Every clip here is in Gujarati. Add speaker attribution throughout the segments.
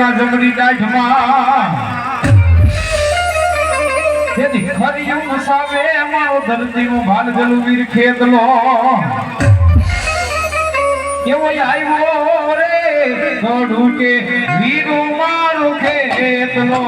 Speaker 1: ખેતલા જમણી કાઠમાં. તેથી ખરી સામે મારો ધરતીનો ભાલ ગલું વીર ખેતલો. કેવો આવ્યો રે ઘડું કે વીરું મારું ખેતલો.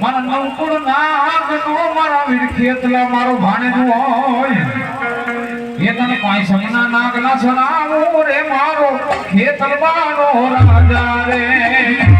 Speaker 1: મારા નવકુળ નાગનો મારા વીર ખેતલા મારો ભાણેજ હોય. એ તને પાંચ સમના નાગના સનાવો રે મારો ખેતરબાનો રાજા રે.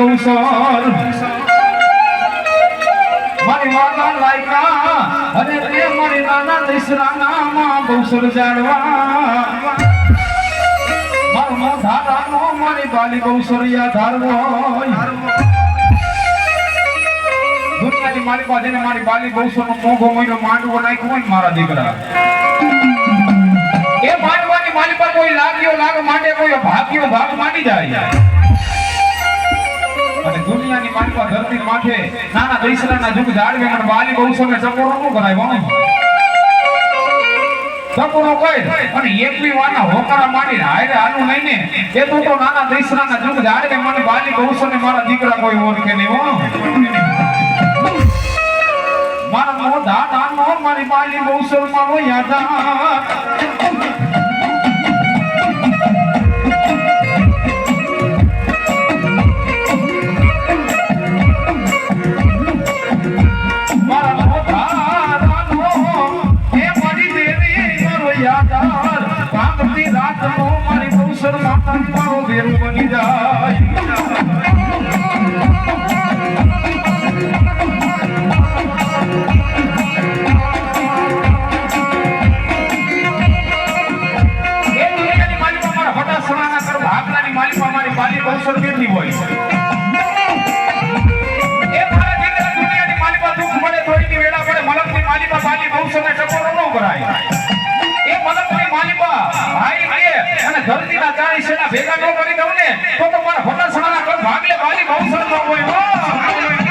Speaker 1: કૌશલ મારી વાના લાયકા અને તે મારી નાના દશરાના માં કૌશલ જાડવા મારો મોઢા રાનો મારી બાલી કૌશલ્યા ધારવો દુનિયાની મારી પાસે મારી બાલી બહુસોનો મોઘો મહિનો માંડવો નાખ્યો હોય મારા દીકરા. એ માંડવાની મારી પાસે કોઈ લાગ્યો લાગ માંડે કોઈ ભાગ્યો ભાગ માંડી જાય. અને દુનિયાની પાસે ધરતી માથે નાના દૈસરાના જુગ જાળવે અને બાલી બહુસોને ચકોરો ન કરાય વાહ ચકોરો કઈ અને એકવી વાના હોકારા માંડીને હાયરે હાલું નહીં ને એ તું તો નાના દૈસરાના જુગ જાળવે મને બાલી બહુસોને મારા દીકરા કોઈ ઓળખે નહીં હો મારા મોઢા નાનો મારી બાલી બહુ શરમાનો યાદા Thank you. ચાળી ભેગા ન કરી દઉં ને, તો તમારા સણાના કર ભાગલે બાલી બહુસર ન હોય.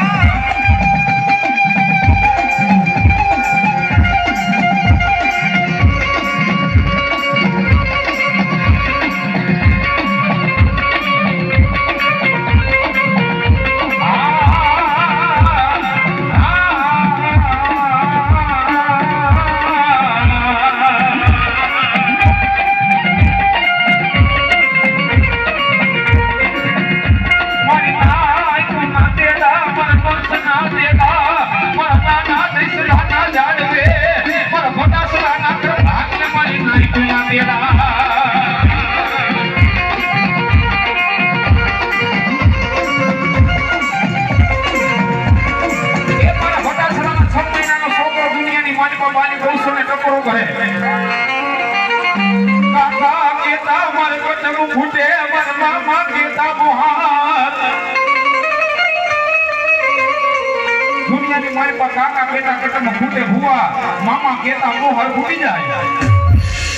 Speaker 1: દુનિયાની મારી પર કાકા બેટા કટમ ફૂટે ભૂવા, મામા કેતા મોહર ફૂટી જાય.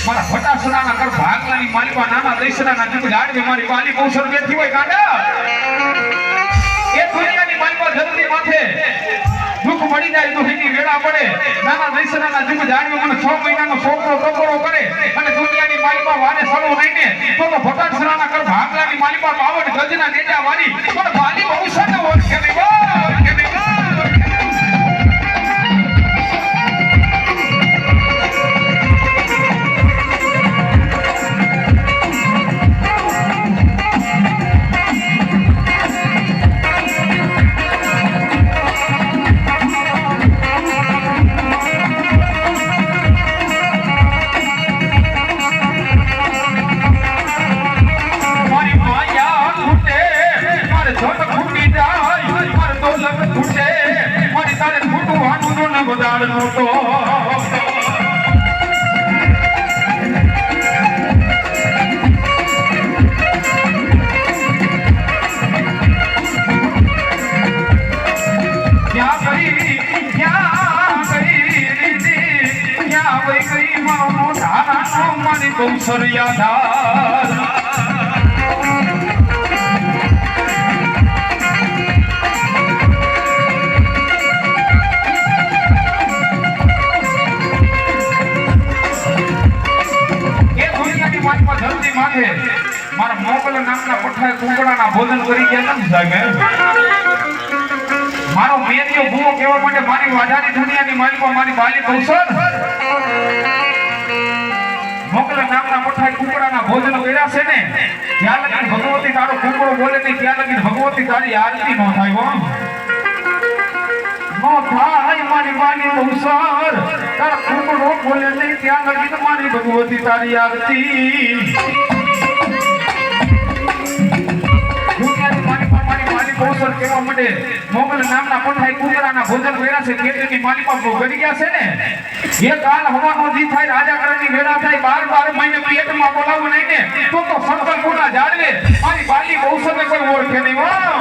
Speaker 1: મારા ભટાસણાના કર ભાગલાની પાસે નાના દૈસરાના જુગ લાડવે મારી બાલી બહુસર બેઠી હોય કાકા એ દુનિયાની પાસે જલ્દી માથે દુઃખ મળી જાય દુઃખની વેળા પડે. નાના દૈસરાના દુઃખ જાણવે મને છ મહિનાનો છોકરો ટકોરો કરે અને દુનિયાની માલિકા વાને સડો લઈને તો તો ભટાસરાના કર ભાગલાની માલિકા બાવન ગજના નેજા વાળી પણ ભાલી બહુ સને ઓળખે નહીં. મારા નામના પઠાય કુંકડાના ભોજન કરી ગયા નથી સાહેબ મારો મેરિયો ભૂવો કહેવા માટે મારી વાઢાની દુનિયાની માલિકો મારી બાલી કૌશલ નામના પઠાય કુંકડાના ભોજન કર્યા ને? ત્યાં લગી ભગવતી તારો કુંકડો બોલે નહીં, ત્યાં લગી ભગવતી તારી આરતી ન થાય, હો. નો થાય મારી માની કૌશલ. તારા કુંકડો બોલે નહીં, ત્યાં લગી મારી ભગવતી તારી આરતી. મારી કેવા માટે મોગલ નામના પઠાઈ કુતરાના ભોજન વેરા છે ખેતીની માલિકા કરી ગયા છે ને? એ કાલ હવાનો દી થાય રાજા કરણની વેળા થાય, બાર બાર મહિને પેટમાં બોલાવું નહીં ને, તો તો શંકર કોના જાળવે? મારી બાલી કૌશલને કોઈ ઓળખે નહીં વાહ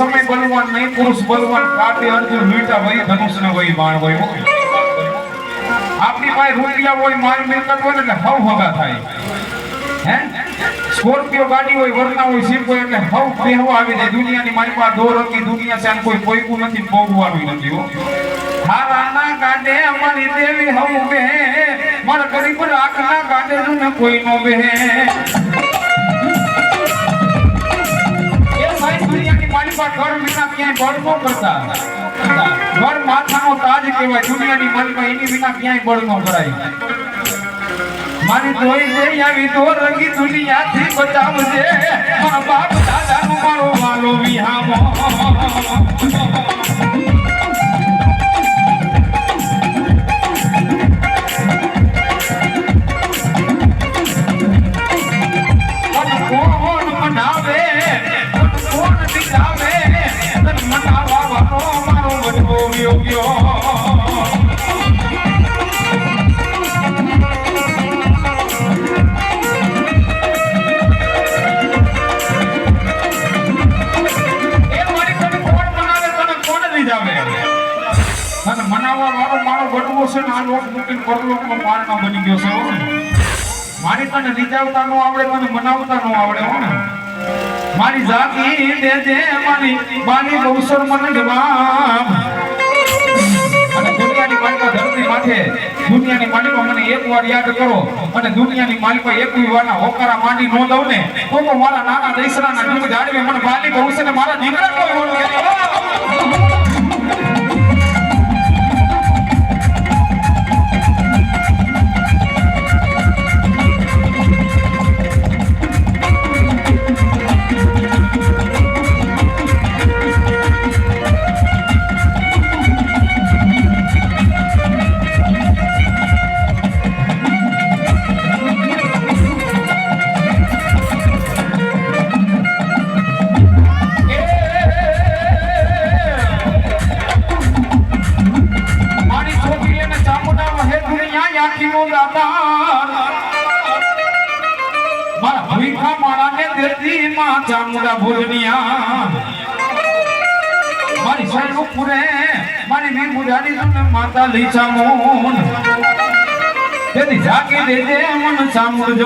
Speaker 1: સમય બલવાન નહીં, પુરુષ બલવાન કાટે અર્જુન મીઠા વહી ધનુષ ને વહી બાણ વહી આપની પાસે રૂપિયા હોય માલ મિલકત હોય એટલે હવ હગા થાય. હે? સ્કોર્પિયો ગાડી હોય, વરના હોય સીપ હોય એટલે હવ બેહવા આવી જાય. દુનિયાની મારી પાસે દોર હતી, દુનિયા છે કોઈ પોઈકું નથી ભોગવાનું નથી, હો. હારાના ગાડે અમારી દેવી હવ બે. મારા ગરીબ આખના ગાડે ને કોઈ નો બે. મારી પાસે ઘર વિના ક્યાંય બળવો કરતા ઘર માથાનો તાજ કહેવાય, દુનિયાની માલિકા એની વિના ક્યાંય બળવો કરાય મારી જોઈ જોઈ આવી તો રંગી દુનિયાથી બચાવજે. મારા બાપ દાદાનો મારો વાલો, વિહામો. છે ને આ લોક મૂકીને પરલોકનો પારણો બની ગયો છે, હો મારી આવડે, મને મનાવતા નો મારી જાતી મારી બાની બહુસર મને જવાબ અને દુનિયાની માલિકા ધરતી માથે, દુનિયાની માલિકા મને એક વાર યાદ કરો. અને દુનિયાની માલિકા એક વારના હોકારા માંડી નો દઉં ને. તો મારા નાના દૈસરાના જીવ જાળવી મને બાલી બહુસર મારા દીકરા કોઈ માતા લઈ ચામુંડ તેથી જાગી દેજે મન ચામુંડ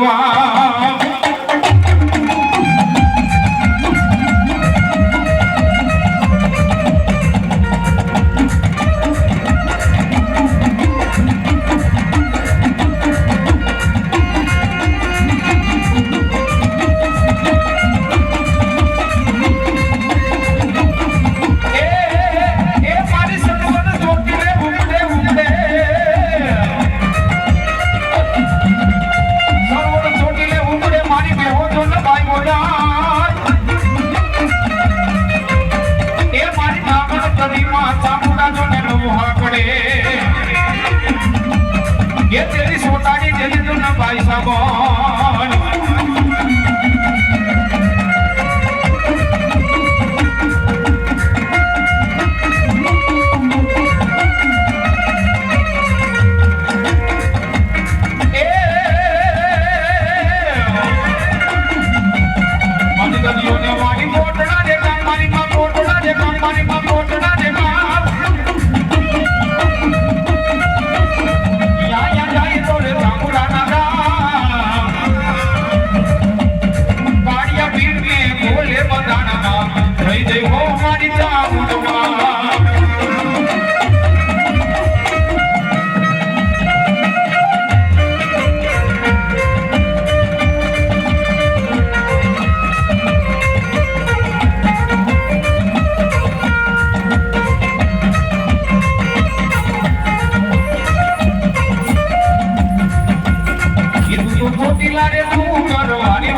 Speaker 1: கருவாணி